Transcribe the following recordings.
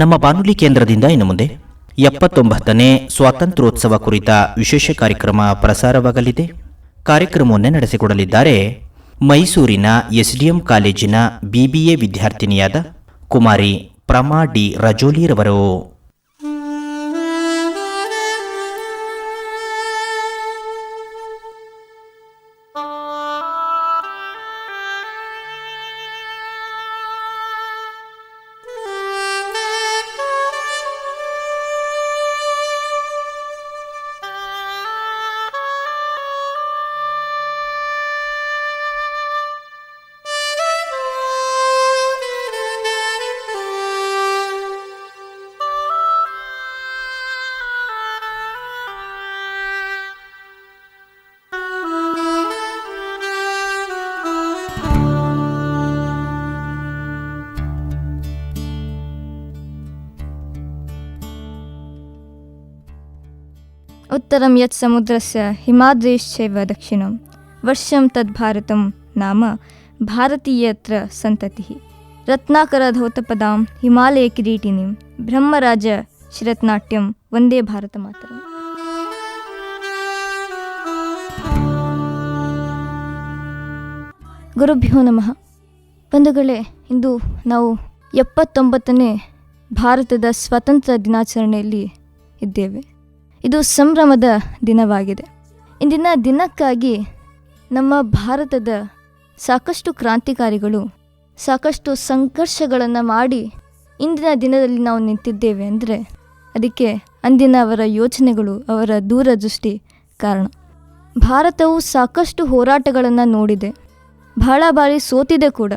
ನಮ್ಮ ಬಾನುಲಿ ಕೇಂದ್ರದಿಂದ ಇನ್ನು ಮುಂದೆ ಎಪ್ಪತ್ತೊಂಬತ್ತನೇ ಸ್ವಾತಂತ್ರ್ಯೋತ್ಸವ ಕುರಿತ ವಿಶೇಷ ಕಾರ್ಯಕ್ರಮ ಪ್ರಸಾರವಾಗಲಿದೆ. ಕಾರ್ಯಕ್ರಮವನ್ನೇ ನಡೆಸಿಕೊಡಲಿದ್ದಾರೆ ಮೈಸೂರಿನ ಎಸ್ಡಿಎಂ ಕಾಲೇಜಿನ ಬಿಬಿಎ ವಿದ್ಯಾರ್ಥಿನಿಯಾದ ಕುಮಾರಿ ಪ್ರಮಾ ಡಿ ರಜೋಲಿರವರು उत्तरं यत् समुद्रस्य हिमाद्रेश्चैव दक्षिणं वर्षं तद्भारतं नाम भारतीयत्र सन्ततिः रत्नाकरधौतपदां हिमालयकिरीटिनीं ब्रह्मराज शिरत्नाट्यं वन्दे ಭಾರತಮಾತರಂ ಗುರುಭ್ಯೋ ನಮಃ ಬಂಧುಗಳೇ ಇಂದು ನಾವು ಎಪ್ಪತ್ತೊಂಬತ್ತನೇ ಭಾರತದ ಸ್ವಾತಂತ್ರ್ಯ ದಿನಾಚರಣೆಯಲ್ಲಿ ಇದ್ದೇವೆ ಇದು ಸಂಭ್ರಮದ ದಿನವಾಗಿದೆ. ಇಂದಿನ ದಿನಕ್ಕಾಗಿ ನಮ್ಮ ಭಾರತದ ಸಾಕಷ್ಟು ಕ್ರಾಂತಿಕಾರಿಗಳು ಸಾಕಷ್ಟು ಸಂಘರ್ಷಗಳನ್ನು ಮಾಡಿ ಇಂದಿನ ದಿನದಲ್ಲಿ ನಾವು ನಿಂತಿದ್ದೇವೆ ಅಂದರೆ ಅದಕ್ಕೆ ಅಂದಿನ ಅವರ ಯೋಚನೆಗಳು ಅವರ ದೂರದೃಷ್ಟಿ ಕಾರಣ. ಭಾರತವು ಸಾಕಷ್ಟು ಹೋರಾಟಗಳನ್ನು ನೋಡಿದೆ. ಬಹಳ ಬಾರಿ ಸೋತಿದೆ ಕೂಡ.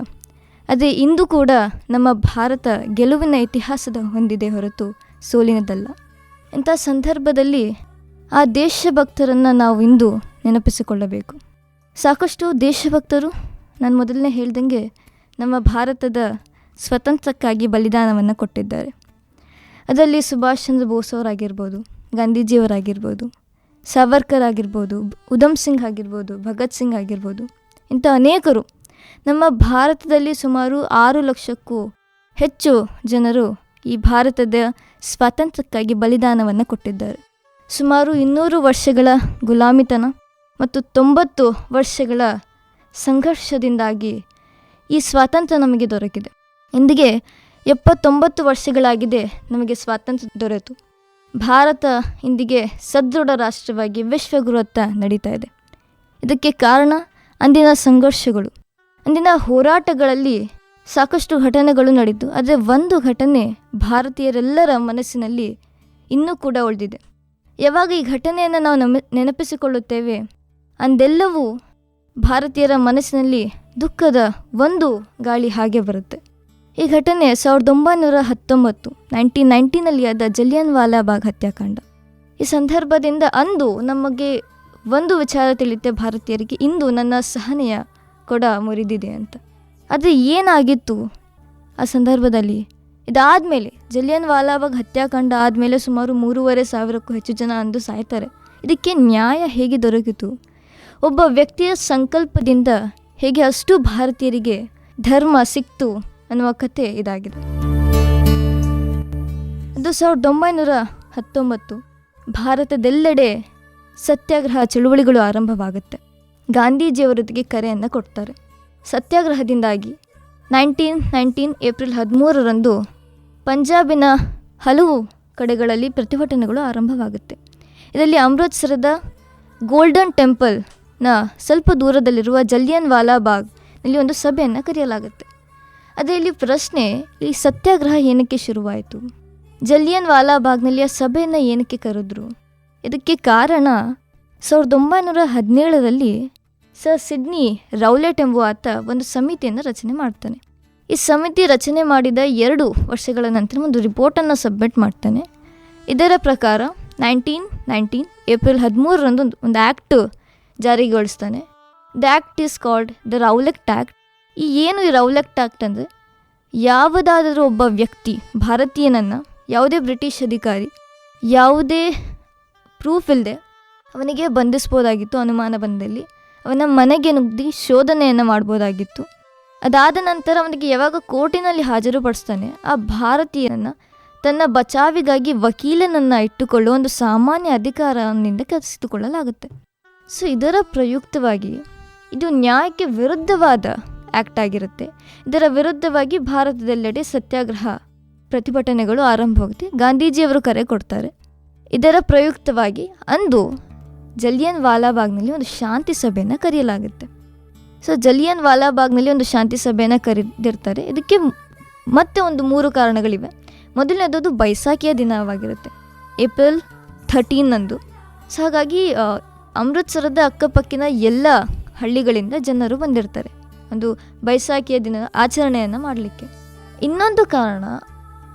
ಅದೇ ಇಂದು ಕೂಡ ನಮ್ಮ ಭಾರತ ಗೆಲುವಿನ ಇತಿಹಾಸದ ಹೊಂದಿದೆ ಹೊರತು ಸೋಲಿನದಲ್ಲ. ಇಂಥ ಸಂದರ್ಭದಲ್ಲಿ ಆ ದೇಶಭಕ್ತರನ್ನು ನಾವು ಇಂದು ನೆನಪಿಸಿಕೊಳ್ಳಬೇಕು. ಸಾಕಷ್ಟು ದೇಶಭಕ್ತರು ನಾನು ಮೊದಲನೇ ಹೇಳ್ದಂಗೆ ನಮ್ಮ ಭಾರತದ ಸ್ವತಂತ್ರಕ್ಕಾಗಿ ಬಲಿದಾನವನ್ನು ಕೊಟ್ಟಿದ್ದಾರೆ. ಅದರಲ್ಲಿ ಸುಭಾಷ್ ಚಂದ್ರ ಬೋಸ್ ಅವರಾಗಿರ್ಬೋದು, ಗಾಂಧೀಜಿಯವರಾಗಿರ್ಬೋದು, ಸಾವರ್ಕರ್ ಆಗಿರ್ಬೋದು, ಉಧಮ್ ಸಿಂಗ್ ಆಗಿರ್ಬೋದು, ಭಗತ್ ಸಿಂಗ್ ಆಗಿರ್ಬೋದು, ಇಂಥ ಅನೇಕರು ನಮ್ಮ ಭಾರತದಲ್ಲಿ ಸುಮಾರು ಆರು ಲಕ್ಷಕ್ಕೂ ಹೆಚ್ಚು ಜನರು ಈ ಭಾರತದ ಸ್ವಾತಂತ್ರ್ಯಕ್ಕಾಗಿ ಬಲಿದಾನವನ್ನು ಕೊಟ್ಟಿದ್ದಾರೆ. ಸುಮಾರು ಇನ್ನೂರು ವರ್ಷಗಳ ಗುಲಾಮಿತನ ಮತ್ತು ತೊಂಬತ್ತು ವರ್ಷಗಳ ಸಂಘರ್ಷದಿಂದಾಗಿ ಈ ಸ್ವಾತಂತ್ರ್ಯ ನಮಗೆ ದೊರಕಿದೆ. ಇಂದಿಗೆ ಎಪ್ಪತ್ತೊಂಬತ್ತು ವರ್ಷಗಳಾಗಿದೆ ನಮಗೆ ಸ್ವಾತಂತ್ರ್ಯ ದೊರೆತು. ಭಾರತ ಇಂದಿಗೆ ಸದೃಢ ರಾಷ್ಟ್ರವಾಗಿ ವಿಶ್ವಗುರುವತ್ತ ನಡೀತಾ ಇದೆ. ಇದಕ್ಕೆ ಕಾರಣ ಅಂದಿನ ಸಂಘರ್ಷಗಳು. ಅಂದಿನ ಹೋರಾಟಗಳಲ್ಲಿ ಸಾಕಷ್ಟು ಘಟನೆಗಳು ನಡೆದು, ಆದರೆ ಒಂದು ಘಟನೆ ಭಾರತೀಯರೆಲ್ಲರ ಮನಸ್ಸಿನಲ್ಲಿ ಇನ್ನೂ ಕೂಡ ಉಳಿದಿದೆ. ಯಾವಾಗ ಈ ಘಟನೆಯನ್ನು ನಾವು ನಮ, ನೆನಪಿಸಿಕೊಳ್ಳುತ್ತೇವೆ? ಅಂದೆಲ್ಲವೂ ಭಾರತೀಯರ ಮನಸ್ಸಿನಲ್ಲಿ ದುಃಖದ ಒಂದು ಗಾಳಿ ಹಾಗೆ ಬರುತ್ತೆ. ಈ ಘಟನೆ ಸಾವಿರದ ಒಂಬೈನೂರ ಹತ್ತೊಂಬತ್ತು ನೈನ್ಟೀನ್ ನೈನ್ಟೀನಲ್ಲಿ ಆದ ಜಲಿಯನ್ ವಾಲಾಬಾಗ್ ಹತ್ಯಾಕಾಂಡ. ಈ ಸಂದರ್ಭದಿಂದ ಅಂದು ನಮಗೆ ಒಂದು ವಿಚಾರ ತಿಳಿಯುತ್ತೆ ಭಾರತೀಯರಿಗೆ, ಇಂದು ನನ್ನ ಸಹನೆಯ ಕೊಡ ಮುರಿದಿದೆ ಅಂತ. ಆದರೆ ಏನಾಗಿತ್ತು ಆ ಸಂದರ್ಭದಲ್ಲಿ? ಇದಾದ ಮೇಲೆ ಜಲಿಯನ್ ವಾಲಾಬಾಗ್ ಹತ್ಯಾಕಾಂಡ ಆದಮೇಲೆ ಸುಮಾರು ಮೂರುವರೆ ಸಾವಿರಕ್ಕೂ ಹೆಚ್ಚು ಜನ ಅಂದು ಸಾಯ್ತಾರೆ. ಇದಕ್ಕೆ ನ್ಯಾಯ ಹೇಗೆ ದೊರಕಿತು? ಒಬ್ಬ ವ್ಯಕ್ತಿಯ ಸಂಕಲ್ಪದಿಂದ ಹೇಗೆ ಅಷ್ಟು ಭಾರತೀಯರಿಗೆ ಧರ್ಮ ಸಿಕ್ತು ಅನ್ನುವ ಕಥೆ ಇದಾಗಿದೆ. ಅದು ಸಾವಿರದ ಒಂಬೈನೂರ ಹತ್ತೊಂಬತ್ತು. ಭಾರತದೆಲ್ಲೆಡೆ ಸತ್ಯಾಗ್ರಹ ಚಳುವಳಿಗಳು ಆರಂಭವಾಗುತ್ತೆ. ಗಾಂಧೀಜಿಯವರೊಂದಿಗೆ ಕರೆಯನ್ನು ಕೊಡ್ತಾರೆ. ಸತ್ಯಾಗ್ರಹದಿಂದಾಗಿ ನೈನ್ಟೀನ್ ನೈನ್ಟೀನ್ ಏಪ್ರಿಲ್ ಹದಿಮೂರರಂದು ಪಂಜಾಬಿನ ಹಲವು ಕಡೆಗಳಲ್ಲಿ ಪ್ರತಿಭಟನೆಗಳು ಆರಂಭವಾಗುತ್ತೆ. ಇದರಲ್ಲಿ ಅಮೃತ್ಸರದ ಗೋಲ್ಡನ್ ಟೆಂಪಲ್ನ ಸ್ವಲ್ಪ ದೂರದಲ್ಲಿರುವ ಜಲಿಯನ್ ವಾಲಾಬಾಗ್ನಲ್ಲಿ ಒಂದು ಸಭೆಯನ್ನು ಕರೆಯಲಾಗುತ್ತೆ. ಅದೇ ಇಲ್ಲಿ ಪ್ರಶ್ನೆ, ಈ ಸತ್ಯಾಗ್ರಹ ಏನಕ್ಕೆ ಶುರುವಾಯಿತು? ಜಲಿಯನ್ ವಾಲಾಬಾಗ್ನಲ್ಲಿ ಆ ಸಭೆಯನ್ನು ಏನಕ್ಕೆ ಕರೆದ್ರು? ಇದಕ್ಕೆ ಕಾರಣ ಸಾವಿರದ ಒಂಬೈನೂರ ಹದಿನೇಳರಲ್ಲಿ ಸರ್ ಸಿಡ್ನಿ ರೌಲೆಟ್ ಎಂಬುವ ಆತ ಒಂದು ಸಮಿತಿಯನ್ನು ರಚನೆ ಮಾಡ್ತಾನೆ. ಈ ಸಮಿತಿ ರಚನೆ ಮಾಡಿದ ಎರಡು ವರ್ಷಗಳ ನಂತರ ಒಂದು ರಿಪೋರ್ಟನ್ನು ಸಬ್ಮಿಟ್ ಮಾಡ್ತಾನೆ. ಇದರ ಪ್ರಕಾರ ನೈನ್ಟೀನ್ ನೈನ್ಟೀನ್ ಏಪ್ರಿಲ್ ಹದಿಮೂರರಂದು ಒಂದು ಒಂದು act ಜಾರಿಗೊಳಿಸ್ತಾನೆ. The act is called the Rowlatt act ಈ ಏನು ಈ ರೌಲೆಕ್ಟ್ ಆ್ಯಕ್ಟ್ ಅಂದರೆ? ಯಾವುದಾದರೂ ಒಬ್ಬ ವ್ಯಕ್ತಿ, ಭಾರತೀಯನನ್ನು, ಯಾವುದೇ ಬ್ರಿಟಿಷ್ ಅಧಿಕಾರಿ, ಯಾವುದೇ ಪ್ರೂಫ್ ಇಲ್ಲದೆ ಅವನಿಗೆ ಬಂಧಿಸ್ಬೋದಾಗಿತ್ತು ಅನುಮಾನ ಬಂದಲ್ಲಿ. ಅವನ ಮನೆಗೆ ನುಗ್ಗಿ ಶೋಧನೆಯನ್ನು ಮಾಡ್ಬೋದಾಗಿತ್ತು. ಅದಾದ ನಂತರ ಅವನಿಗೆ ಯಾವಾಗ ಕೋರ್ಟಿನಲ್ಲಿ ಹಾಜರುಪಡಿಸ್ತಾನೆ, ಆ ಭಾರತೀಯನನ್ನು ತನ್ನ ಬಚಾವಿಗಾಗಿ ವಕೀಲನನ್ನು ಇಟ್ಟುಕೊಳ್ಳುವ ಒಂದು ಸಾಮಾನ್ಯ ಅಧಿಕಾರದಿಂದ ಕಸಿದುಕೊಳ್ಳಲಾಗುತ್ತೆ ಸೊ, ಇದರ ಪ್ರಯುಕ್ತವಾಗಿ ಇದು ನ್ಯಾಯಕ್ಕೆ ವಿರುದ್ಧವಾದ ಆ್ಯಕ್ಟ್ ಆಗಿರುತ್ತೆ. ಇದರ ವಿರುದ್ಧವಾಗಿ ಭಾರತದೆಲ್ಲೆಡೆ ಸತ್ಯಾಗ್ರಹ ಪ್ರತಿಭಟನೆಗಳು ಆರಂಭವಾಗುತ್ತೆ. ಗಾಂಧೀಜಿಯವರು ಕರೆ ಕೊಡ್ತಾರೆ. ಇದರ ಪ್ರಯುಕ್ತವಾಗಿ ಅಂದು ಜಲಿಯನ್ ವಾಲಾಬಾಗ್ನಲ್ಲಿ ಒಂದು ಶಾಂತಿ ಸಭೆಯನ್ನು ಕರೆಯಲಾಗುತ್ತೆ. ಸೊ ಜಲಿಯನ್ ವಾಲಾಬಾಗ್ನಲ್ಲಿ ಒಂದು ಶಾಂತಿ ಸಭೆಯನ್ನು ಕರೆದಿರ್ತಾರೆ. ಇದಕ್ಕೆ ಮತ್ತೆ ಒಂದು ಮೂರು ಕಾರಣಗಳಿವೆ. ಮೊದಲನೇದು ಬೈಸಾಖಿಯ ದಿನವಾಗಿರುತ್ತೆ. ಏಪ್ರಿಲ್ ಥರ್ಟೀನಂದು ಸೊ ಹಾಗಾಗಿ ಅಮೃತ್ಸರದ ಅಕ್ಕಪಕ್ಕಿನ ಎಲ್ಲ ಹಳ್ಳಿಗಳಿಂದ ಜನರು ಬಂದಿರ್ತಾರೆ. ಒಂದು ಬೈಸಾಖಿಯ ದಿನ ಆಚರಣೆಯನ್ನು ಮಾಡಲಿಕ್ಕೆ. ಇನ್ನೊಂದು ಕಾರಣ,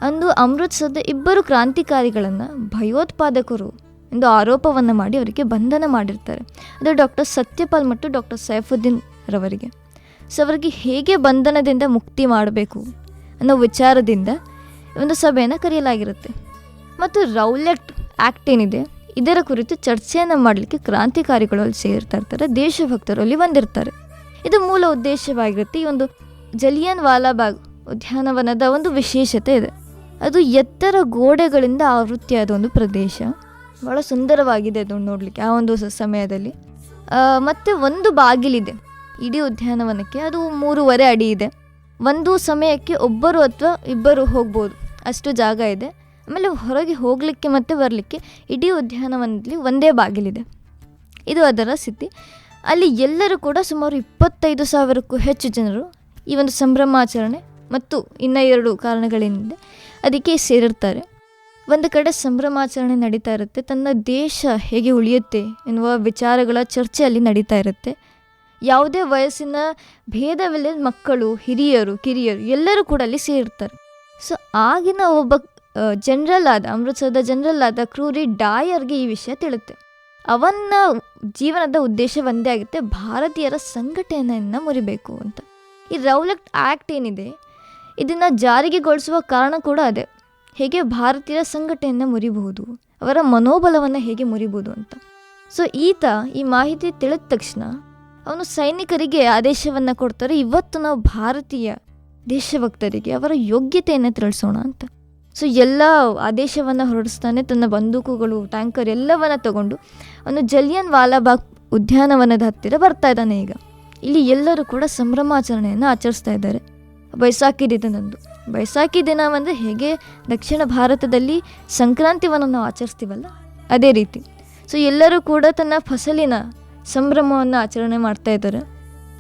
ಅಂದು ಅಮೃತ್ಸರದ ಇಬ್ಬರು ಕ್ರಾಂತಿಕಾರಿಗಳನ್ನು ಭಯೋತ್ಪಾದಕರು ಎಂದು ಆರೋಪವನ್ನು ಮಾಡಿ ಅವರಿಗೆ ಬಂಧನ ಮಾಡಿರ್ತಾರೆ. ಅದು ಡಾಕ್ಟರ್ ಸತ್ಯಪಾಲ್ ಮತ್ತು ಡಾಕ್ಟರ್ ಸೈಫುದ್ದೀನ್ ರವರಿಗೆ. ಸೊ, ಅವರಿಗೆ ಹೇಗೆ ಬಂಧನದಿಂದ ಮುಕ್ತಿ ಮಾಡಬೇಕು ಅನ್ನೋ ವಿಚಾರದಿಂದ ಒಂದು ಸಭೆಯನ್ನು ಕರೆಯಲಾಗಿರುತ್ತೆ. ಮತ್ತು ರೌಲೆಟ್ ಆ್ಯಕ್ಟ್ ಏನಿದೆ, ಇದರ ಕುರಿತು ಚರ್ಚೆಯನ್ನು ಮಾಡಲಿಕ್ಕೆ ಕ್ರಾಂತಿಕಾರಿಗಳು ಅಲ್ಲಿ ಸೇರ್ತಾ ಇರ್ತಾರೆ, ದೇಶಭಕ್ತರು ಅಲ್ಲಿ ಬಂದಿರ್ತಾರೆ. ಇದು ಮೂಲ ಉದ್ದೇಶವಾಗಿರುತ್ತೆ. ಈ ಒಂದು ಜಲಿಯನ್ ವಾಲಾಬಾಗ್ ಉದ್ಯಾನವನದ ಒಂದು ವಿಶೇಷತೆ ಇದೆ. ಅದು ಎತ್ತರ ಗೋಡೆಗಳಿಂದ ಆವೃತ್ತಿಯಾದ ಒಂದು ಪ್ರದೇಶ. ಭಾಳ ಸುಂದರವಾಗಿದೆ ಅದು ನೋಡಲಿಕ್ಕೆ, ಆ ಒಂದು ಸಮಯದಲ್ಲಿ. ಮತ್ತು ಮತ್ತೆ ಒಂದು ಬಾಗಿಲಿದೆ. ಇಡೀ ಉದ್ಯಾನವನಕ್ಕೆ ಅದು ಮೂರುವರೆ ಅಡಿ ಇದೆ. ಒಂದು ಸಮಯಕ್ಕೆ ಒಬ್ಬರು ಅಥವಾ ಇಬ್ಬರು ಹೋಗ್ಬೋದು. ಅಷ್ಟು ಜಾಗ ಇದೆ. ಆಮೇಲೆ ಹೊರಗೆ ಹೋಗಲಿಕ್ಕೆ ಮತ್ತು ಬರಲಿಕ್ಕೆ ಇಡೀ ಉದ್ಯಾನವನದಲ್ಲಿ ಒಂದೇ ಬಾಗಿಲಿದೆ. ಇದು ಅದರ ಸ್ಥಿತಿ. ಅಲ್ಲಿ ಎಲ್ಲರೂ ಕೂಡ ಸುಮಾರು ಇಪ್ಪತ್ತೈದು ಸಾವಿರಕ್ಕೂ ಹೆಚ್ಚು ಜನರು ಈ ಒಂದು ಸಂಭ್ರಮಾಚರಣೆ ಮತ್ತು ಇನ್ನ ಎರಡು ಕಾರಣಗಳಿಂದ ಅದಕ್ಕೆ ಸೇರಿರ್ತಾರೆ. ಒಂದು ಕಡೆ ಸಂಭ್ರಮಾಚರಣೆ ನಡೀತಾ ಇರುತ್ತೆ, ತನ್ನ ದೇಶ ಹೇಗೆ ಉಳಿಯುತ್ತೆ ಎನ್ನುವ ವಿಚಾರಗಳ ಚರ್ಚೆ ಅಲ್ಲಿ ನಡೀತಾ ಇರುತ್ತೆ. ಯಾವುದೇ ವಯಸ್ಸಿನ ಭೇದವಿಲ್ಲದ ಮಕ್ಕಳು, ಹಿರಿಯರು, ಕಿರಿಯರು ಎಲ್ಲರೂ ಕೂಡ ಅಲ್ಲಿ ಸೇರ್ತಾರೆ ಸೊ ಆಗಿನ ಒಬ್ಬ ಜನರಲ್ ಆದ, ಅಮೃತ್ಸರದ ಜನರಲ್ ಆದ ಕ್ರೂರಿ ಡಾಯರ್ಗೆ ಈ ವಿಷಯ ತಿಳುತ್ತೆ ಅವನ ಜೀವನದ ಉದ್ದೇಶ ಒಂದೇ ಆಗುತ್ತೆ, ಭಾರತೀಯರ ಸಂಘಟನೆಯನ್ನು ಮುರಿಬೇಕು ಅಂತ. ಈ ರೌಲಕ್ಟ್ ಆ್ಯಕ್ಟ್ ಏನಿದೆ, ಇದನ್ನು ಜಾರಿಗೆಗೊಳಿಸುವ ಕಾರಣ ಕೂಡ ಅದೇ. ಹೇಗೆ ಭಾರತೀಯ ಸಂಘಟನೆಯನ್ನು ಮುರಿಬಹುದು, ಅವರ ಮನೋಬಲವನ್ನು ಹೇಗೆ ಮುರಿಬಹುದು ಅಂತ. ಸೊ ಈತ ಈ ಮಾಹಿತಿ ತಿಳಿದ ತಕ್ಷಣ ಅವನು ಸೈನಿಕರಿಗೆ ಆದೇಶವನ್ನು ಕೊಡ್ತಾರೆ, ಇವತ್ತು ನಾವು ಭಾರತೀಯ ದೇಶಭಕ್ತರಿಗೆ ಅವರ ಯೋಗ್ಯತೆಯನ್ನು ತಿಳಿಸೋಣ ಅಂತ. ಸೊ ಎಲ್ಲ ಆದೇಶವನ್ನು ಹೊರಡಿಸ್ತಾನೆ, ತನ್ನ ಬಂದೂಕುಗಳು, ಟ್ಯಾಂಕರ್ ಎಲ್ಲವನ್ನ ತಗೊಂಡು ಅವನು ಜಲಿಯನ್ ವಾಲಾಬಾಗ್ ಉದ್ಯಾನವನದ ಹತ್ತಿರ ಬರ್ತಾ ಇದ್ದಾನೆ ಈಗ. ಇಲ್ಲಿ ಎಲ್ಲರೂ ಕೂಡ ಸಂಭ್ರಮಾಚರಣೆಯನ್ನು ಆಚರಿಸ್ತಾ ಇದ್ದಾರೆ. ಬೈಸಾಖಿ ದಿನದಂದು ಬೈಸಾಖಿ ದಿನ ಅಂದರೆ ಹೇಗೆ? ದಕ್ಷಿಣ ಭಾರತದಲ್ಲಿ ಸಂಕ್ರಾಂತಿವನ್ನು ನಾವು ಆಚರಿಸ್ತೀವಲ್ಲ? ಅದೇ ರೀತಿ. ಸೊ ಎಲ್ಲರೂ ಕೂಡ ತನ್ನ ಫಸಲಿನ ಸಂಭ್ರಮವನ್ನು ಆಚರಣೆ ಮಾಡ್ತಾ ಇದ್ದಾರೆ.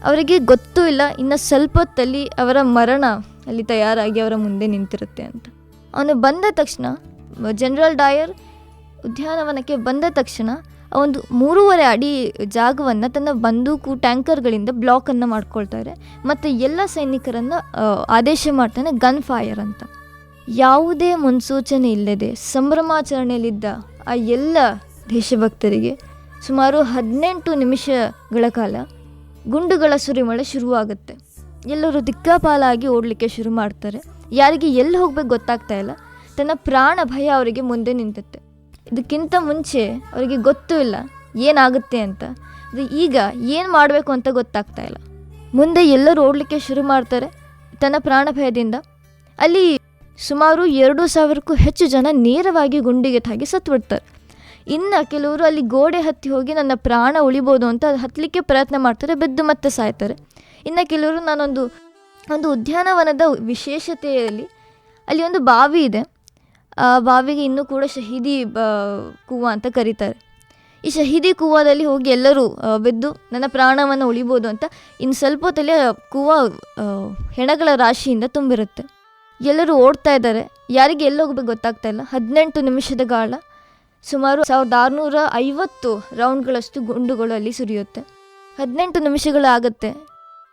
ಅವರಿಗೆ ಗೊತ್ತೂ ಇಲ್ಲ, ಇನ್ನು ಸ್ವಲ್ಪ ಹೊತ್ತಲ್ಲಿ ಅವರ ಮರಣ ಅಲ್ಲಿ ತಯಾರಾಗಿ ಅವರ ಮುಂದೆ ನಿಂತಿರುತ್ತೆ ಅಂತ. ಅವನು ಬಂದ ತಕ್ಷಣ, ಜನರಲ್ ಡಾಯರ್ ಉದ್ಯಾನವನಕ್ಕೆ ಬಂದ ತಕ್ಷಣ ಒಂದು ಮೂರುವರೆ ಅಡಿ ಜಾಗವನ್ನು ತನ್ನ ಬಂದೂಕು ಟ್ಯಾಂಕರ್ಗಳಿಂದ ಬ್ಲಾಕನ್ನು ಮಾಡ್ಕೊಳ್ತಾರೆ. ಮತ್ತು ಎಲ್ಲ ಸೈನಿಕರನ್ನು ಆದೇಶ ಮಾಡ್ತಾನೆ ಗನ್ ಫೈರ್ ಅಂತ. ಯಾವುದೇ ಮುನ್ಸೂಚನೆ ಇಲ್ಲದೆ ಸಂಭ್ರಮಾಚರಣೆಯಲ್ಲಿದ್ದ ಆ ಎಲ್ಲ ದೇಶಭಕ್ತರಿಗೆ ಸುಮಾರು ಹದಿನೆಂಟು ನಿಮಿಷಗಳ ಕಾಲ ಗುಂಡುಗಳ ಸುರಿಮಳೆ ಶುರುವಾಗುತ್ತೆ. ಎಲ್ಲರೂ ದಿಕ್ಕಾಪಾಲಾಗಿ ಓಡಲಿಕ್ಕೆ ಶುರು ಮಾಡ್ತಾರೆ. ಯಾರಿಗೆ ಎಲ್ಲಿ ಹೋಗ್ಬೇಕು ಗೊತ್ತಾಗ್ತಾ ಇಲ್ಲ. ತನ್ನ ಪ್ರಾಣ ಭಯ ಅವರಿಗೆ ಮುಂದೆ ನಿಂತತ್ತೆ. ಇದಕ್ಕಿಂತ ಮುಂಚೆ ಅವರಿಗೆ ಗೊತ್ತೂ ಇಲ್ಲ, ಏನಾಗುತ್ತೆ ಅಂತ. ಅದು ಈಗ ಏನು ಮಾಡಬೇಕು ಅಂತ ಗೊತ್ತಾಗ್ತಾ ಇಲ್ಲ. ಮುಂದೆ ಎಲ್ಲರೂ ಓಡಲಿಕ್ಕೆ ಶುರು ಮಾಡ್ತಾರೆ, ತನ್ನ ಪ್ರಾಣ ಭಯದಿಂದ. ಅಲ್ಲಿ ಸುಮಾರು ಎರಡು ಸಾವಿರಕ್ಕೂ ಹೆಚ್ಚು ಜನ ನೇರವಾಗಿ ಗುಂಡಿಗೆ ತಾಗಿ ಸತ್ತುಬಿಡ್ತಾರೆ. ಇನ್ನು ಕೆಲವರು ಅಲ್ಲಿ ಗೋಡೆ ಹತ್ತಿ ಹೋಗಿ ನನ್ನ ಪ್ರಾಣ ಉಳಿಬೋದು ಅಂತ ಹತ್ತಲಿಕ್ಕೆ ಪ್ರಯತ್ನ ಮಾಡ್ತಾರೆ, ಬಿದ್ದು ಮತ್ತೆ ಸಾಯ್ತಾರೆ. ಇನ್ನು ಕೆಲವರು ನಾನೊಂದು, ಒಂದು ಉದ್ಯಾನವನದ ವಿಶೇಷತೆಯಲ್ಲಿ ಅಲ್ಲಿ ಒಂದು ಬಾವಿ ಇದೆ. ಬಾವಿಗೆ ಇನ್ನೂ ಕೂಡ ಶಹೀದಿ ಬ ಕೂವ ಅಂತ ಕರೀತಾರೆ. ಈ ಶಹೀದಿ ಕೂವದಲ್ಲಿ ಹೋಗಿ ಎಲ್ಲರೂ ಬಿದ್ದು ನನ್ನ ಪ್ರಾಣವನ್ನು ಉಳಿಬೋದು ಅಂತ ಇನ್ನು ಸ್ವಲ್ಪ ಆ ಕೂವ ಹೆಣಗಳ ರಾಶಿಯಿಂದ ತುಂಬಿರುತ್ತೆ. ಎಲ್ಲರೂ ಓಡ್ತಾ ಇದ್ದಾರೆ. ಯಾರಿಗೆ ಎಲ್ಲಿ ಹೋಗ್ಬೇಕು ಗೊತ್ತಾಗ್ತಾ ಇಲ್ಲ. ಹದಿನೆಂಟು ನಿಮಿಷದ ಗಾಳ. ಸುಮಾರು ಸಾವಿರದ ಆರುನೂರ ಐವತ್ತು ರೌಂಡ್ಗಳಷ್ಟು ಗುಂಡುಗಳು ಅಲ್ಲಿ ಸುರಿಯುತ್ತೆ. ಹದಿನೆಂಟು ನಿಮಿಷಗಳಾಗತ್ತೆ.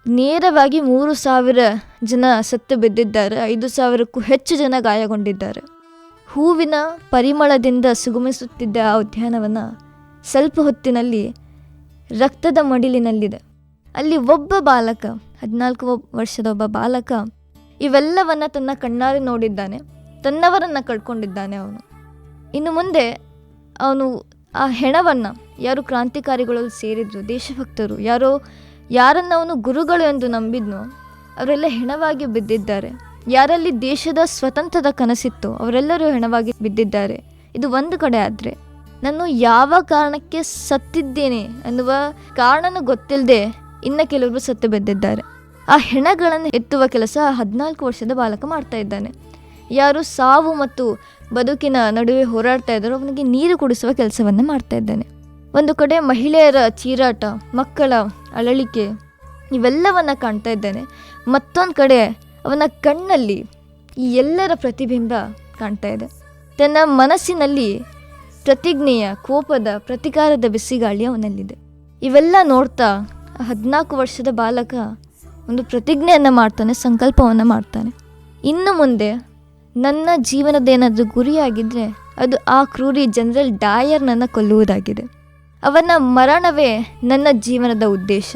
ನೇರವಾಗಿ ಮೂರು ಸಾವಿರ ಜನ ಸತ್ತು ಬಿದ್ದಿದ್ದಾರೆ. ಐದು ಸಾವಿರಕ್ಕೂ ಹೆಚ್ಚು ಜನ ಗಾಯಗೊಂಡಿದ್ದಾರೆ. ಹೂವಿನ ಪರಿಮಳದಿಂದ ಸುಗಮಿಸುತ್ತಿದ್ದ ಆ ಉದ್ಯಾನವನ ಸ್ವಲ್ಪ ಹೊತ್ತಿನಲ್ಲಿ ರಕ್ತದ ಮಡಿಲಿನಲ್ಲಿದೆ. ಅಲ್ಲಿ ಒಬ್ಬ ಬಾಲಕ, ಹದಿನಾಲ್ಕು ವರ್ಷದ ಒಬ್ಬ ಬಾಲಕ, ಇವೆಲ್ಲವನ್ನ ತನ್ನ ಕಣ್ಣಾರೆ ನೋಡಿದ್ದಾನೆ. ತನ್ನವರನ್ನು ಕಳ್ಕೊಂಡಿದ್ದಾನೆ ಅವನು. ಇನ್ನು ಮುಂದೆ ಅವನು ಆ ಹೆಣವನ್ನು ಯಾರು ಕ್ರಾಂತಿಕಾರಿಗಳಲ್ಲಿ ಸೇರಿದ್ರು, ದೇಶಭಕ್ತರು, ಯಾರೋ ಯಾರನ್ನು ಅವನು ಗುರುಗಳು ಎಂದು ನಂಬಿದ್ನೋ, ಅವರೆಲ್ಲ ಹೆಣವಾಗಿ ಬಿದ್ದಿದ್ದಾರೆ. ಯಾರಲ್ಲಿ ದೇಶದ ಸ್ವತಂತ್ರದ ಕನಸಿತ್ತು ಅವರೆಲ್ಲರೂ ಹೆಣವಾಗಿ ಬಿದ್ದಿದ್ದಾರೆ. ಇದು ಒಂದು ಕಡೆ ಆದರೆ ನಾನು ಯಾವ ಕಾರಣಕ್ಕೆ ಸತ್ತಿದ್ದೇನೆ ಅನ್ನುವ ಕಾರಣನೂ ಗೊತ್ತಿಲ್ಲದೆ ಇನ್ನು ಕೆಲವರು ಸತ್ತು ಬಿದ್ದಿದ್ದಾರೆ. ಆ ಹೆಣಗಳನ್ನು ಎತ್ತುವ ಕೆಲಸ ಹದಿನಾಲ್ಕು ವರ್ಷದ ಬಾಲಕ ಮಾಡ್ತಾ ಇದ್ದಾನೆ. ಯಾರು ಸಾವು ಮತ್ತು ಬದುಕಿನ ನಡುವೆ ಹೋರಾಡ್ತಾ ಇದ್ದಾರೋ ಅವನಿಗೆ ನೀರು ಕುಡಿಸುವ ಕೆಲಸವನ್ನು ಮಾಡ್ತಾ ಇದ್ದಾನೆ. ಒಂದು ಕಡೆ ಮಹಿಳೆಯರ ಚೀರಾಟ, ಮಕ್ಕಳ ಅಳಲಿಕೆ, ಇವೆಲ್ಲವನ್ನು ಕಾಣ್ತಾ ಇದ್ದಾನೆ. ಮತ್ತೊಂದು ಕಡೆ ಅವನ ಕಣ್ಣಲ್ಲಿ ಈ ಎಲ್ಲರ ಪ್ರತಿಬಿಂಬ ಕಾಣ್ತಾ ಇದೆ. ತನ್ನ ಮನಸ್ಸಿನಲ್ಲಿ ಪ್ರತಿಜ್ಞೆಯ, ಕೋಪದ ಪ್ರತಿಕಾರದ ಬಿಸಿಗಾಳಿ ಅವನಲ್ಲಿದೆ. ಇವೆಲ್ಲ ನೋಡ್ತಾ ಹದಿನಾಲ್ಕು ವರ್ಷದ ಬಾಲಕ ಒಂದು ಪ್ರತಿಜ್ಞೆಯನ್ನು ಮಾಡ್ತಾನೆ, ಸಂಕಲ್ಪವನ್ನು ಮಾಡ್ತಾನೆ. ಇನ್ನು ಮುಂದೆ ನನ್ನ ಜೀವನದ ಏನಾದರೂ ಗುರಿಯಾಗಿದ್ದರೆ ಅದು ಆ ಕ್ರೂರಿ ಜನರಲ್ ಡಾಯರ್ನನ್ನು ಕೊಲ್ಲುವುದಾಗಿದೆ. ಅವನ ಮರಣವೇ ನನ್ನ ಜೀವನದ ಉದ್ದೇಶ.